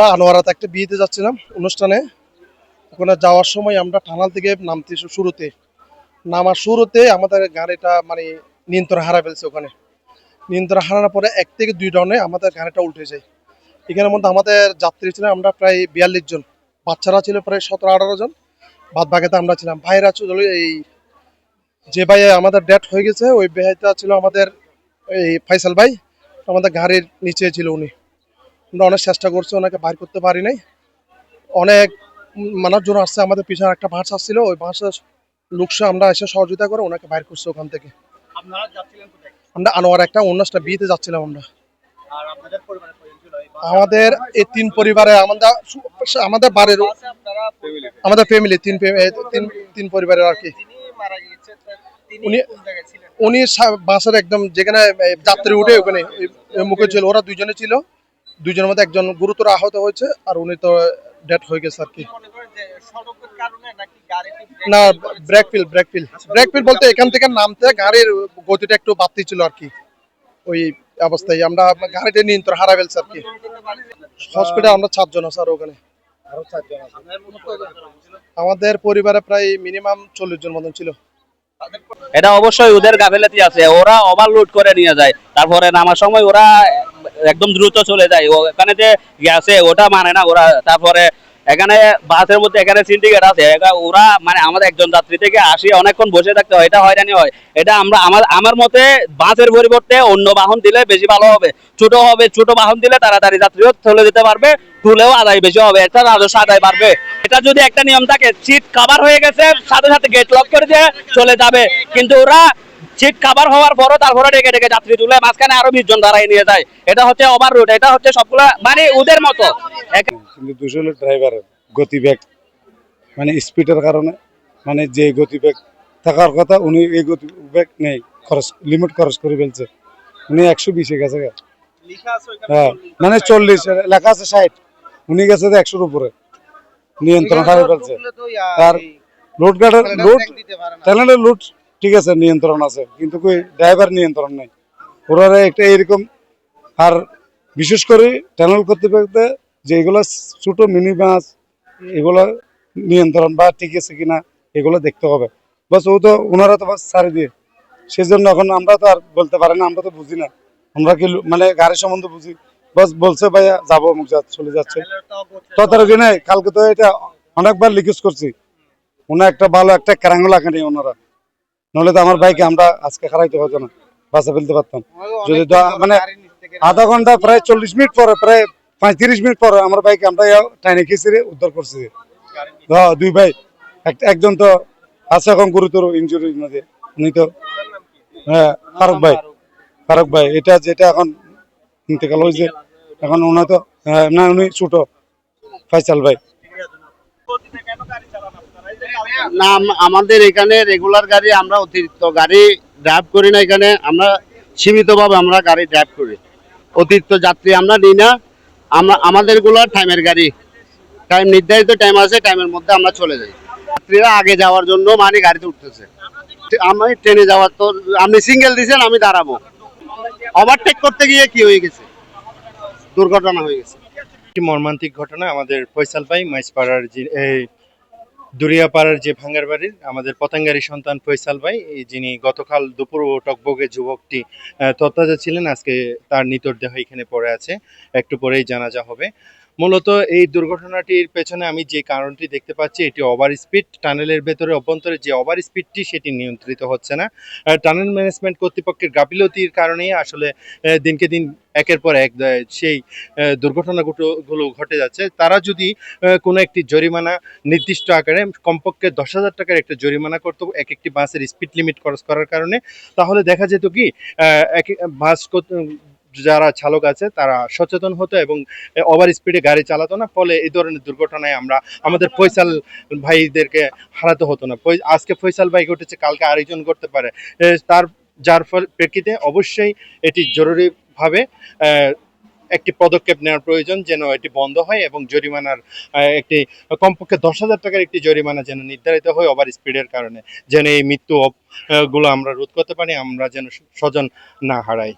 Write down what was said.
আমরা আনোয়ারাতে একটা বিয়েতে যাচ্ছিলাম অনুষ্ঠানে। ওখানে যাওয়ার সময় আমরা টানাল থেকে নামতে শুরুতে। নামার শুরুতে আমাদের গাড়িটা মানে নিয়ন্ত্রণ হারা ফেলছে ওখানে। নিয়ন্ত্রণ হারানোর পরে এক থেকে দুই রাউন্ডে আমাদের গাড়িটা উল্টে যায়। এখানের মধ্যে আমাদের যাত্রী ছিল, আমরা প্রায় বিয়াল্লিশ জন। বাচ্চারা ছিল প্রায় সতেরো, আঠারো জন। বাদ বাকিতে আমরা ছিলাম। ভাইরা ছিল এই যে ভাই আমাদের ডেট হয়ে গেছে, ওই ভাইটা ছিল আমাদের এই ফাইসাল ভাই। আমাদের গাড়ির নিচে ছিল উনি। আমরা অনেক চেষ্টা করছি ওনাকে বাইর করতে পারি নাই। অনেক মানুষজন আসছে আমাদের পিছনে একটা বাস আসছিল ওই বাসের লোকসা আমরা এসে সহযোগিতা করে ওনাকে বাইর করছি ওখান থেকে। আপনারা যাচ্ছিলেন কোথায়? আমরা আনোয়ার একটা অনুষ্ঠানটা বিয়েতে যাচ্ছিলাম আমরা। আর আপনাদের পরিবারের কয়জন ছিল? এই বাসে? আমাদের এই তিন পরিবারে আমাদের আমাদের বাড়ির আমাদের ফ্যামিলি তিন তিন তিন পরিবারের আর কি। যিনি মারা গিয়েছেন তা- তিনি উনি- কোন জায়গায় ছিলেন? উনি সা- বাসের একদম যেখানে যাত্রী উঠে ওখানে মুখে ছিল ওরা দুইজনে ছিল। দুইজনের মধ্যে একজন গুরুতর আহত হয়েছে আর উনি তো ডেথ হয়ে গেছে আর কি। না করেছে? Brake fill brake fill brake fill বলতে এখান থেকে নামতে গাড়ির গতিটা একটু বাড়তি ছিল আর কি। ওই অবস্থায় আমরা গাড়িটা নিয়ন্ত্রণ হারা ফেলছি আর কি। হসপিটাল আমরা চারজন আছে। আর ওখানে? আমাদের পরিবারে প্রায় মিনিমাম চল্লিশ জন মতন ছিল। এটা অবশ্যই ওদের গাফেলাতি আছে। ওরা ওভারলোড করে নিয়ে যায়। তারপরে নামার সময় ওরা একদম দ্রুত চলে যায়। ওখানে যে গেছে, ওটা মানে না, ওরা তারপরে এখানে বাসের মধ্যে এখানে সিন্ডিকেট আছে। ওরা মানে আমাদের একজন যাত্রী থেকে আসি, অনেকক্ষণ বসে থাকতে হয়। এটা হয়রানি হয়। এটা আমরা, আমার আমার মতে বাসের পরিবর্তে অন্য বাহন দিলে বেশি ভালো হবে। ছোট হবে, ছোট বাহন দিলে তাড়াতাড়ি যাত্রীও চলে যেতে পারবে, তুলেও আদায় বেশি হবে। এটা রাজস্ব আদায় বাড়বে। এটা যদি একটা নিয়ম থাকে সিট কাভার হয়ে গেছে, সাথে সাথে গেট লক করে দিয়ে চলে যাবে। কিন্তু ওরা সিট কাভার হওয়ার পরও তারপরে ডেকে ডেকে যাত্রী তুলে মাঝখানে আরও বিশ জন দাঁড়াই নিয়ে যায়। এটা হচ্ছে ওভার রুট এটা হচ্ছে সবগুলা মানে ওদের মতো। কিন্তু দোষ হলো ড্রাইভারের গতিবেগ মানে স্পিডের কারণে মানে যে গতিবেগ থাকার কথা উনি এই গতিবেগ নেই খরচ লিমিট খরচ করে ফেলছে। উনি একশো বিশে গেছে হ্যাঁ মানে চল্লিশ লেখা আছে ষাট। উনি গেছে যে একশোর উপরে। নিয়ন্ত্রণ হারিয়ে ফেলছে। আর তো লুট গার্ডের না। ট্যালেন্টের লুট ঠিক আছে, নিয়ন্ত্রণ আছে, কিন্তু কই ড্রাইভার নিয়ন্ত্রণ নেই। ওরা একটা এরকম আর বিশেষ করে ট্যানেল কর্তৃপক্ষতে যে এগুলো ছোট মিনি বাস এগুলো নিয়ন্ত্রণ বা ঠিক আছে কিনা, এগুলো দেখতে হবে। বাস ও তো ওনারা তো বাস ছাড়ি দিয়ে। সেই জন্য এখন আমরা তো আর বলতে পারি না, আমরা তো বুঝি না। আমরা কি মানে গাড়ি সম্বন্ধে বুঝি। বাস বলছে ভাইয়া, যাব যা চলে যাচ্ছে। করছে। নেই, কালকে তো এটা অনেকবার লিকেজ করছি। ওনার একটা ভালো একটা ক্যারাঙ্গো লাগানি ওনারা। নাহলে তো আমার বাইকে আমরা আজকে খারাইতে হতো না বাসা ফেলতে পারতাম। যদি মানে আধা ঘণ্টা প্রায় চল্লিশ মিনিট পরে প্রায় পঁয়ত্রিশ মিনিট পরে আমার বাইকে আমরা টাইনে খেয়েছি উদ্ধার করছি। হ্যাঁ, দুই ভাই একজন তো আছে এখন গুরুতর ইঞ্জুরি মধ্যে উনি তো হ্যাঁ ফারুক ভাই। ফারুক ভাই এটা যেটা এখন ইন্তেকাল হয়েছে এখন উনি তো হ্যাঁ, না উনি ছোট ফাইসাল ভাই গতিতে কেন গাড়ি চালান আপনারা? না আমাদের এখানে রেগুলার গাড়ি আমরা অতিরিক্ত গাড়ি ড্রাইভ করি না এখানে। আমরা সীমিতভাবে আমরা গাড়ি ড্রাইভ করি। অতিরিক্ত যাত্রী আমরা নিই না। আমরা, আমাদেরগুলো টাইমের গাড়ি। টাইম নির্ধারিত টাইম আছে টাইমের মধ্যে আমরা চলে যাই। যাত্রীরা আগে যাওয়ার জন্য মানে গাড়িতে উঠতেছে। আমি ট্রেনে যাওয়ার তো, আপনি সিঙ্গেল দিয়েছেন আমি দাঁড়াবো। ওভারটেক করতে গিয়ে কি হয়ে গেছে? দুর্ঘটনা হয়ে গেছে। একটি মর্মান্তিক ঘটনা আমাদের ফয়সাল ভাই মাইজপাড়ার যে এই দুরিয়াপাড়ার যে ভাঙ্গার বাড়ির আমাদের পতাঙ্গারি সন্তান ফৈসাল ভাই যিনি গতকাল দুপুর ও টকবগে যুবকটি তত্ত্বাজা ছিলেন, আজকে তার নিতর দেহ এখানে পড়ে আছে। একটু পরেই জানাজা হবে। মূলত এই দুর্ঘটনাটির পেছনে আমি যে কারণটি দেখতে পাচ্ছি, এটি ওভার স্পিড টানেলের ভেতরে অভ্যন্তরে যে ওভার স্পিডটি সেটি নিয়ন্ত্রিত হচ্ছে না। টানেল ম্যানেজমেন্ট কর্তৃপক্ষের গাফিলতির কারণেই আসলে দিনকে দিন একের পর এক সেই দুর্ঘটনাগুলো ঘটে যাচ্ছে। তারা যদি কোনো একটি জরিমানা নির্দিষ্ট আকারে, কমপক্ষে দশ হাজার টাকার একটা জরিমানা করতো, এক একটি বাসের স্পিড লিমিট খরচ করার কারণে, তাহলে দেখা যেত কি এক, বাস যারা চালক আছে, তারা সচেতন হতো এবং ওভার স্পিডে গাড়ি চালাতো না। ফলে এই ধরনের দুর্ঘটনায় আমরা আমাদের ফৈসাল ভাইদেরকে হারাতে হতো না। আজকে ফৈসাল ভাই ঘটেছে, কালকে আরেকজন করতে পারে। তার, যার ফল, প্রেক্ষিতে অবশ্যই এটি জরুরিভাবে একটি পদক্ষেপ নেওয়ার প্রয়োজন যেন এটি বন্ধ হয় এবং জরিমানার একটি, কমপক্ষে দশ হাজার টাকার একটি জরিমানা যেন নির্ধারিত হয় ওভার স্পিডের কারণে। যেন এই মৃত্যু গুলো আমরা রোধ করতে পারি, আমরা যেন স্বজন না হারাই।